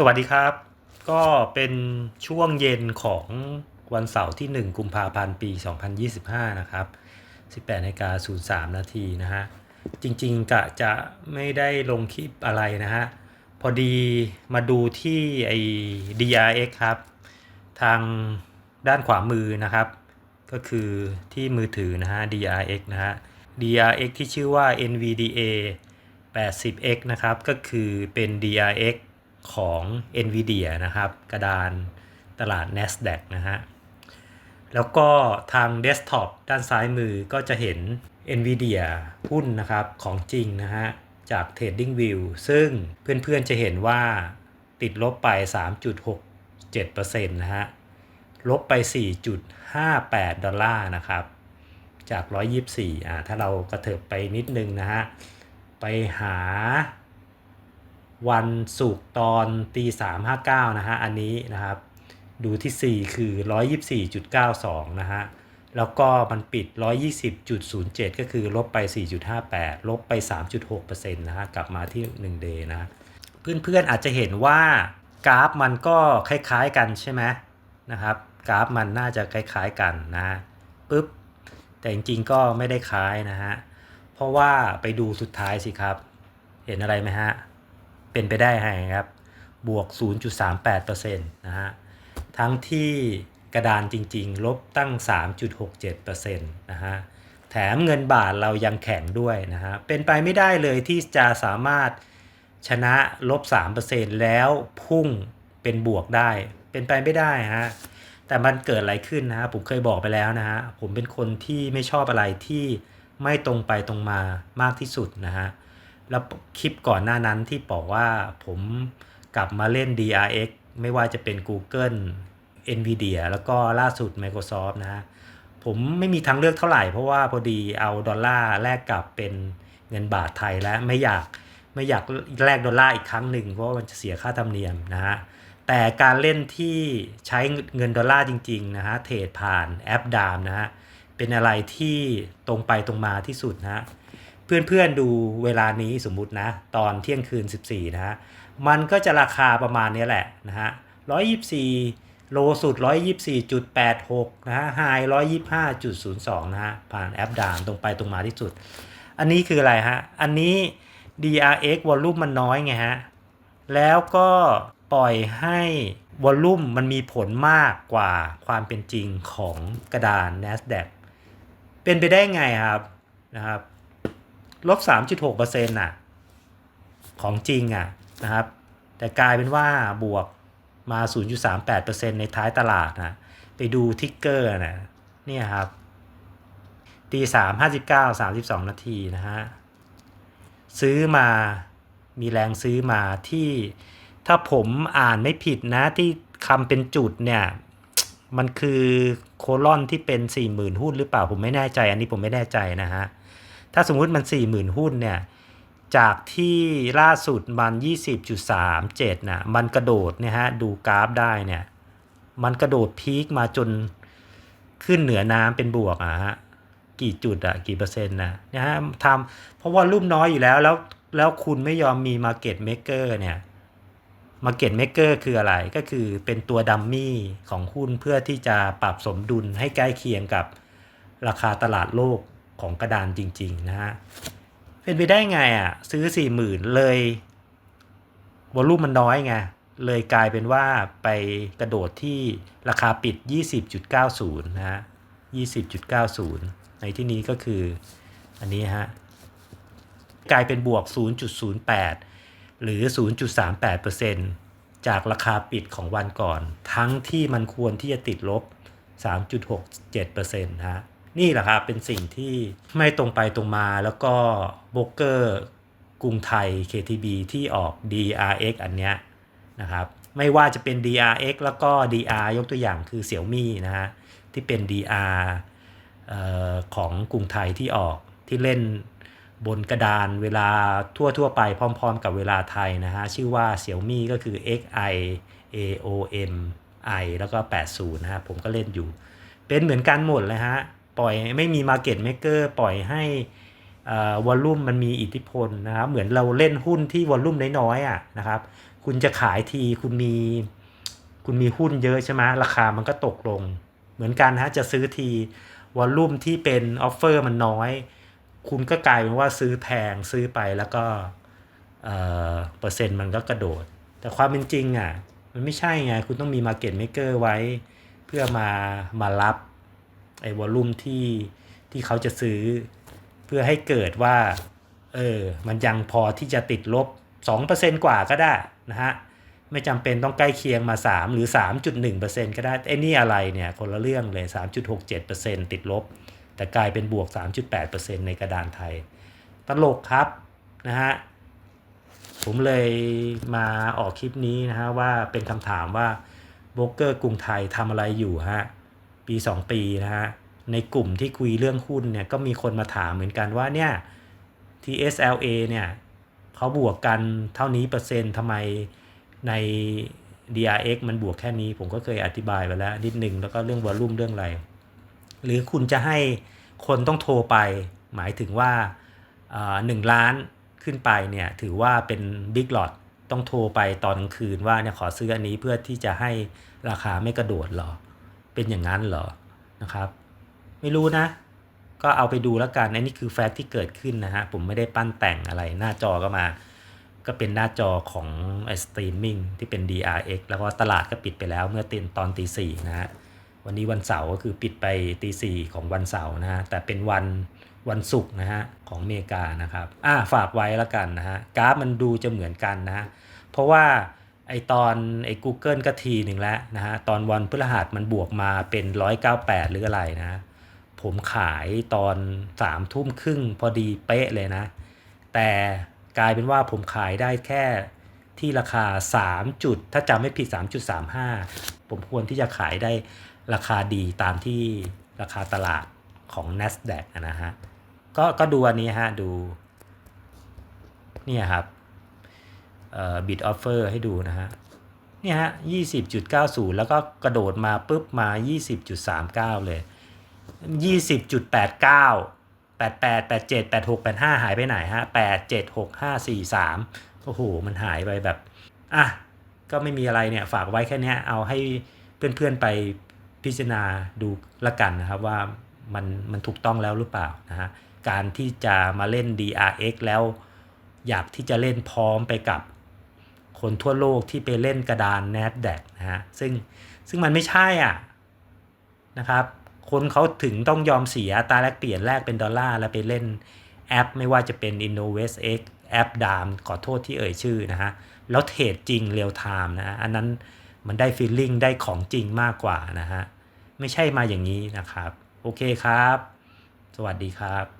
สวัสดีครับ ก็เป็นช่วงเย็นของวันเสาร์ที่ 1 กุมภาพันธ์ปี 2025 นะครับ 18นาฬิกา03 นาทีนะฮะ จริงๆกะจะไม่ได้ลงคลิปอะไรนะฮะ พอดีมาดูที่ไอ้ DRX ครับ ทางด้านขวามือนะครับ ก็คือที่มือถือนะฮะ DRX นะฮะ DRX ที่ชื่อว่า NVDA 80X นะครับ ก็คือเป็น DRX ของ NVIDIA นะครับ กระดานตลาด NASDAQ นะฮะ แล้วก็ทางเดสก์ท็อปด้านซ้ายมือก็จะเห็น NVIDIA หุ้นนะครับของจริงนะฮะ จาก TradingView ซึ่งเพื่อนๆจะเห็นว่าติดลบไป 3.67%นะฮะ ลบไป 4.58 ดอลลาร์นะครับ จาก 124 อ่า ถ้าเรากระเถิบไปนิดนึงนะฮะ ไปหา วันศุกร์ตอนตีสามห้าเก้านะฮะอันนี้นะครับ ดูที่ 4 คือ 124.92 นะฮะแล้วก็มันปิด 120.07 ก็คือลบไป 4.58 ลบไป 3.6%นะฮะกลับมาที่ 1 day นะเพื่อนๆอาจจะเห็นว่ากราฟมันก็คล้ายๆกันใช่ไหมนะครับ กราฟมันน่าจะคล้ายๆกันนะปุ๊บแต่จริงๆก็ไม่ได้คล้ายนะฮะเพราะว่าไปดูสุดท้ายสิครับ เห็นอะไรไหมฮะ เป็นไปได้ไงครับ บวก 0.38%นะฮะ ทั้งที่กระดานจริงๆ ลบตั้ง 3.67%นะฮะ แถมเงินบาทเรายังแข็งด้วยนะฮะ เป็นไปไม่ได้เลยที่จะสามารถชนะลบ 3%แล้วพุ่งเป็นบวกได้ เป็นไปไม่ได้ฮะ แต่มันเกิดอะไรขึ้นนะฮะ ผมเคยบอกไปแล้วนะฮะ ผมเป็นคนที่ไม่ชอบอะไรที่ไม่ตรงไปตรงมามากที่สุดนะฮะ แล้วคลิปก่อนหน้านั้นที่บอกว่าผมกลับมาเล่น DRX ไม่ว่าจะเป็น Google Nvidia แล้วก็ล่าสุด Microsoft นะฮะผมไม่มีทางเลือกเท่าไหร่ เพราะว่าพอดีเอาดอลลาร์แลกกลับเป็นเงินบาทไทยแล้วไม่อยากไม่อยากแลกดอลลาร์อีกครั้งหนึ่งเพราะว่ามันจะเสียค่าธรรมเนียมนะฮะแต่การเล่นที่ใช้เงินดอลลาร์จริงๆนะฮะเทรดผ่านแอปดามนะฮะเป็นอะไรที่ตรงไปตรงมาที่สุดนะฮะ เพื่อนๆดูเวลานี้สมมุตินะ ตอนเที่ยงคืน 14 นะฮะ มันก็จะราคาประมาณนี้แหละนะฮะ 124 โลสุด 124.86 นะฮะ ไฮ125.02 นะฮะ ผ่านแอปด่ามตรงไปตรงมาที่สุด อันนี้คืออะไรฮะ อันนี้ DRX วอลลุ่มมันน้อยไงฮะ แล้วก็ปล่อยให้วอลลุ่มมันมีผลมากกว่าความเป็นจริงของกระดาน NASDAQ เป็นไปได้ไงครับนะครับ ลบ 3.6%น่ะของจริงอะนะครับ แต่กลายเป็นว่าบวกมา 0.38%ในท้ายตลาดนะไปดูทิกเกอร์นะเนี่ยครับตีสามห้าสิบเก้าสามสิบสองนาทีนะฮะ ซื้อมามีแรงซื้อมาที่ถ้าผมอ่านไม่ผิดนะที่คำเป็นจุดเนี่ย มันคือโคลอนที่เป็น 40,000 หุ้นหรือเปล่าผมไม่แน่ใจ อันนี้ผมไม่แน่ใจนะฮะ ถ้าสมมุติมัน 40,000 หุ้นเนี่ยจากที่ล่าสุดมัน 20.37นะมันกระโดดเนี่ยฮะดูกราฟได้เนี่ยมันกระโดดพีคมาจนขึ้นเหนือน้ำเป็นบวกอะฮะกี่จุดอะกี่เปอร์เซ็นต์นะนะฮะทำเพราะว่ารุ่มน้อยอยู่แล้วแล้วแล้วคุณไม่ยอมมี Market Maker เนี่ย Market Maker คืออะไรก็คือเป็นตัวดัมมี่ของหุ้นเพื่อที่จะปรับสมดุลให้ใกล้เคียงกับราคาตลาดโลก ของกระดานจริง ๆ นะฮะ เป็นไปได้ไงอะ ซื้อสี่หมื่นเลยวอลลุ่มมันน้อยไง เลยกลายเป็นว่าไปกระโดดที่ราคาปิด 20.90 นะฮะ 20.90 ในที่นี้ก็คืออันนี้ฮะ กลายเป็นบวก 0.08 หรือ 0.38%จากราคาปิดของวันก่อน ทั้งที่มันควรที่จะติดลบ 3.67%นะฮะ นี่แหละครับเป็นสิ่งที่ไม่ตรงไปตรงมาแล้วก็โบรกเกอร์กรุงไทย KTB ที่ออก DRX อันเนี้ยนะครับไม่ว่าจะเป็น DRX แล้วก็ DR ยกตัวอย่างคือเสี่ยวมี่นะฮะที่เป็น DR ออของกรุงไทยที่ออกที่เล่นบนกระดานเวลาทั่วทั่วไปพร้อม ๆ กับเวลาไทยนะฮะชื่อว่าเสี่ยวมี่ก็คือ XI AOM I แล้วก็ 80นะฮะผมก็เล่นอยู่ เป็นเหมือนกันหมดเลยฮะ ปล่อยไม่มี Market Maker ปล่อยให้วอลลุ่มมันมีอิทธิพลนะครับ เหมือนเราเล่นหุ้นที่วอลลุ่มน้อยๆอะนะครับ คุณจะขายทีคุณมีคุณมีหุ้นเยอะใช่ไหมราคามันก็ตกลง เหมือนกันฮะจะซื้อทีวอลลุ่มที่เป็นออฟเฟอร์มันน้อย คุณก็กลายเป็นว่าซื้อแพงซื้อไปแล้วก็เอ่อเปอร์เซ็นต์มันก็กระโดด แต่ความเป็นจริงอะมันไม่ใช่ไง คุณต้องมี Market Maker ไว้ เพื่อมามารับ ไอ้วอลลุ่มที่ที่เขาจะซื้อ เพื่อให้เกิดว่า เออ มันยังพอที่จะติดลบ 2%กว่าก็ได้นะฮะ ไม่จำเป็นต้องใกล้เคียงมา 3 หรือ 3.1%ก็ได้ไอ้นี่อะไรเนี่ยคนละเรื่องเลย 3.67%ติดลบ แต่กลายเป็นบวก 3.8%ในกระดานไทย ตลกครับนะฮะผมเลยมาออกคลิปนี้นะฮะว่าเป็นคำถามว่าโบรกเกอร์กรุงไทยทำอะไรอยู่ฮะ ปี 2 ปีนะฮะในกลุ่มที่คุยเรื่องหุ้นเนี่ยก็มีคนมาถามเหมือนกันว่าเนี่ย TSLA เนี่ยเขาบวกกันเท่านี้เปอร์เซ็นต์ทำไมใน DRX มันบวกแค่นี้ผมก็เคยอธิบายไปแล้วนิดหนึ่งแล้วก็เรื่องวอลลุ่มเรื่องอะไร หรือคุณจะให้คนต้องโทรไป หมายถึงว่าหนึ่งล้านขึ้นไปเนี่ยถือว่าเป็นบิ๊ก o ล t ต้องโทรไปตอนกลางคืนว่าเนี่ยขอซื้ออันนี้เพื่อที่จะให้ราคาไม่กระโดดหรอ เป็นอย่างนั้นเหรอนะครับ ไม่รู้นะ ก็เอาไปดูแล้วกันอันนี้คือแฟกต์ที่เกิดขึ้นนะฮะผมไม่ได้ปั้นแต่งอะไรหน้าจอก็มา ก็เป็นหน้าจอของไอสตรีมมิ่งที่เป็น DRX แล้วก็ตลาดก็ปิดไปแล้วเมื่อตีตอนตีสี่นะฮะวันนี้วันเสาร์ก็คือปิดไปตีสี่ของวันเสาร์นะฮะแต่เป็นวันวันศุกร์นะฮะของอเมริกานะครับอ่าฝากไว้แล้วกันนะฮะกราฟมันดูจะเหมือนกันนะฮะเพราะว่า ไอตอนไอ Google ก็ทีหนึ่งแล้วนะฮะตอนวันพฤหัสมันบวกมาเป็น 198 หรืออะไรนะ ผมขายตอนสามทุ่มครึ่งพอดีเป๊ะเลยนะ แต่กลายเป็นว่าผมขายได้แค่ที่ราคา 3 จุด ถ้าจำไม่ผิด 3.35 ผมควรที่จะขายได้ราคาดีตามที่ราคาตลาดของ NASDAQ นะฮะก็ก็ดูอันนี้ฮะ ดู เนี่ยครับ เอ่อ bid offer ให้ดูนะฮะเนี่ยฮะ20.90แล้วก็กระโดดมาปุ๊บมา20.39เลยยี่สิบจุดแปดเก้าแปดแปดแปดเจ็ดแปดหกแปดห้าหายไปไหนฮะแปดเจ็ดหกห้าสี่สามโอ้โห มันหายไปแบบ อะ ก็ไม่มีอะไรเนี่ย ฝากไว้แค่นี้เอาให้เพื่อนๆไปพิจารณาดูละกันนะครับว่ามันมันถูกต้องแล้วหรือเปล่านะฮะ การที่จะมาเล่น DRX แล้วอยากที่จะเล่นพร้อมไปกับ คนทั่วโลกที่ไปเล่นกระดาน NASDAQ นะฮะซึ่งซึ่งมันไม่ใช่อะนะครับคนเขาถึงต้องยอมเสียตาแลกเปลี่ยนแลกเป็นดอลลาร์แล้วไปเล่นแอป ไม่ว่าจะเป็น InnovestX แอปดามขอโทษที่เอ่ยชื่อนะฮะแล้วเทรดจริงเรียลไทม์นะฮะอันนั้นมันได้ฟีลลิ่งได้ของจริงมากกว่านะฮะไม่ใช่มาอย่างนี้นะครับ โอเคครับ สวัสดีครับ